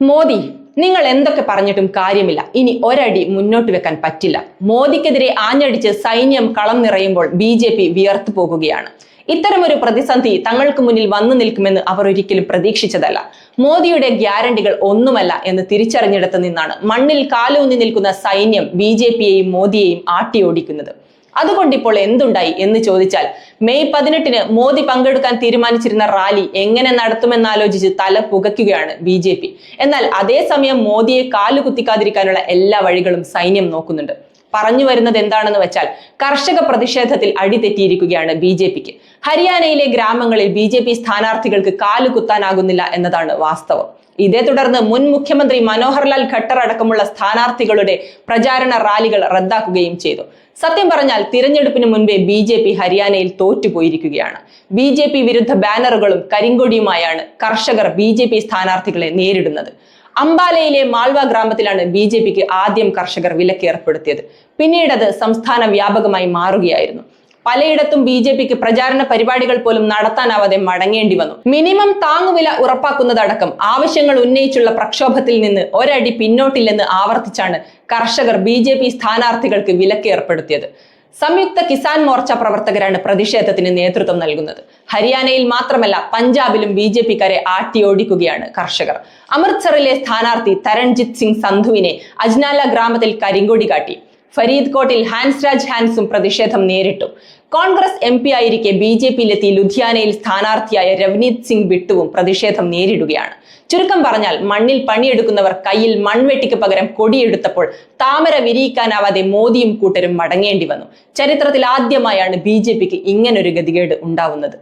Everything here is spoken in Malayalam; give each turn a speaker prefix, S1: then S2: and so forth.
S1: മോദി നിങ്ങൾ എന്തൊക്കെ പറഞ്ഞിട്ടും കാര്യമില്ല. ഇനി ഒരടി മുന്നോട്ട് വെക്കാൻ പറ്റില്ല. മോദിക്കെതിരെ ആഞ്ഞടിച്ച് സൈന്യം കളം നിറയുമ്പോൾ ബി ജെ പി വിയർത്തു പോകുകയാണ്. ഇത്തരമൊരു പ്രതിസന്ധി തങ്ങൾക്ക് മുന്നിൽ വന്നു നിൽക്കുമെന്ന് അവർ ഒരിക്കലും പ്രതീക്ഷിച്ചതല്ല. മോദിയുടെ ഗ്യാരണ്ടികൾ ഒന്നുമല്ല എന്ന് തിരിച്ചറിഞ്ഞിടത്ത് നിന്നാണ് മണ്ണിൽ കാലൂന്നി നിൽക്കുന്ന സൈന്യം ബി ജെ പിയെയും മോദിയെയും ആട്ടിയോടിക്കുന്നത്. അതുകൊണ്ട് ഇപ്പോൾ എന്തുണ്ടായി എന്ന് ചോദിച്ചാൽ മെയ് പതിനെട്ടിന് മോദി പങ്കെടുക്കാൻ തീരുമാനിച്ചിരുന്ന റാലി എങ്ങനെ നടത്തുമെന്നാലോചിച്ച് തല പുകയ്ക്കുകയാണ് ബി ജെ പി. എന്നാൽ അതേസമയം മോദിയെ കാലു കുത്തിക്കാതിരിക്കാനുള്ള എല്ലാ വഴികളും സൈന്യം നോക്കുന്നുണ്ട്. പറഞ്ഞു വരുന്നത് എന്താണെന്ന് വെച്ചാൽ കർഷക പ്രതിഷേധത്തിൽ അടിതെറ്റിയിരിക്കുകയാണ് ബി ജെ പിക്ക്. ഹരിയാനയിലെ ഗ്രാമങ്ങളിൽ ബി ജെ പി സ്ഥാനാർത്ഥികൾക്ക് കാലു കുത്താനാകുന്നില്ല എന്നതാണ് വാസ്തവം. ഇതേ തുടർന്ന് മുൻ മുഖ്യമന്ത്രി മനോഹർലാൽ ഖട്ടർ അടക്കമുള്ള സ്ഥാനാർത്ഥികളുടെ പ്രചാരണ റാലികൾ റദ്ദാക്കുകയും ചെയ്തു. സത്യം പറഞ്ഞാൽ തിരഞ്ഞെടുപ്പിന് മുൻപേ ബി ജെ പി ഹരിയാനയിൽ തോറ്റുപോയിരിക്കുകയാണ്. ബി ജെ പി വിരുദ്ധ ബാനറുകളും കരിങ്കൊടിയുമായാണ് കർഷകർ ബി ജെ പി സ്ഥാനാർത്ഥികളെ നേരിടുന്നത്. അംബാലയിലെ മാൾവ ഗ്രാമത്തിലാണ് ബി ജെ പിക്ക് ആദ്യം കർഷകർ വിലക്കേർപ്പെടുത്തിയത്. പിന്നീടത് സംസ്ഥാന വ്യാപകമായി മാറുകയായിരുന്നു. പലയിടത്തും ബി ജെ പിക്ക് പ്രചാരണ പരിപാടികൾ പോലും നടത്താനാവാതെ മടങ്ങേണ്ടി വന്നു. മിനിമം താങ്ങുവില ഉറപ്പാക്കുന്നതടക്കം ആവശ്യങ്ങൾ ഉന്നയിച്ചുള്ള പ്രക്ഷോഭത്തിൽ നിന്ന് ഒരടി പിന്നോട്ടില്ലെന്ന് ആവർത്തിച്ചാണ് കർഷകർ ബി ജെ പി സ്ഥാനാർത്ഥികൾക്ക് വിലക്ക് ഏർപ്പെടുത്തിയത്. സംയുക്ത കിസാൻ മോർച്ച പ്രവർത്തകരാണ് പ്രതിഷേധത്തിന് നേതൃത്വം നൽകുന്നത്. ഹരിയാനയിൽ മാത്രമല്ല പഞ്ചാബിലും ബി ജെ പിക്കാരെ ആട്ടിയോടിക്കുകയാണ് കർഷകർ. അമൃത്സറിലെ സ്ഥാനാർത്ഥി തരൺജിത് സിംഗ് സന്ധുവിനെ അജ്നാല ഗ്രാമത്തിൽ കരിങ്കൊടി കാട്ടി. ഫരീദ് കോട്ടിൽ ഹാൻസ് രാജ് ഹാൻസും പ്രതിഷേധം നേരിട്ടു. കോൺഗ്രസ് എം പി ആയിരിക്കെ ബി ജെ പിയിലെത്തി ലുധിയാനയിൽ സ്ഥാനാർത്ഥിയായ രവനീത് സിംഗ് ബിട്ടുവും പ്രതിഷേധം നേരിടുകയാണ്. ചുരുക്കം പറഞ്ഞാൽ മണ്ണിൽ പണിയെടുക്കുന്നവർ കയ്യിൽ മൺവെട്ടിക്ക് പകരം കൊടിയെടുത്തപ്പോൾ താമര വിരിയിക്കാനാവാതെ മോദിയും കൂട്ടരും മടങ്ങേണ്ടി വന്നു. ചരിത്രത്തിൽ ആദ്യമായാണ് ബി ജെ പിക്ക് ഇങ്ങനൊരു ഗതികേട് ഉണ്ടാവുന്നത്.